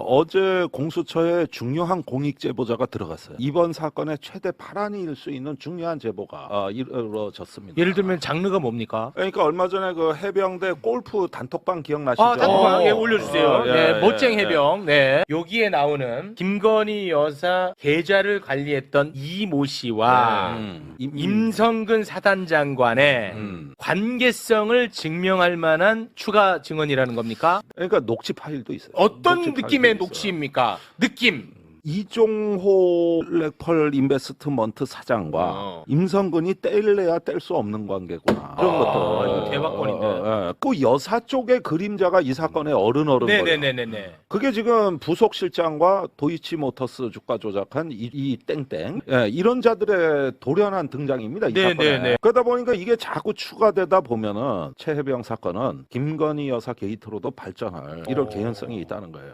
어제 공수처에 중요한 공익 제보자가 들어갔어요. 이번 사건의 최대 파란이일 수 있는 중요한 제보가 어, 이루어졌습니다. 예를 들면 장르가 뭡니까? 그러니까 얼마 전에 그 해병대 골프 단톡방 기억나시죠? 아, 단톡방에 어. 올려주세요. 어, 예, 네, 예, 멋쟁 예. 해병. 네. 여기에 나오는 김건희 여사 계좌를 관리했던 이모 씨와 음, 임- 임성근 사단장관의 음. 관계성을 증명할 만한 추가 증언이라는 겁니까? 그러니까 녹취 파일도 있어요. 어떤 녹취 느낌의 있어요. 녹취입니까? 느낌. 이종호 블랙펄 인베스트먼트 사장과 어. 임성근이 뗄래야 뗄 수 없는 관계구나. 그런 아, 것도 이거 대박권인데. 어, 어, 어. 그 여사 쪽의 그림자가 이 사건의 어른 어른 거예요. 네네네네네. 그게 지금 부속 실장과 도이치 모터스 주가 조작한 이, 이 땡땡 예, 이런 자들의 돌연한 등장입니다. 이 네, 사건에. 네, 네. 그러다 보니까 이게 자꾸 추가되다 보면은 최혜병 사건은 김건희 여사 게이트로도 발전할 어. 개연성이 있다는 거예요.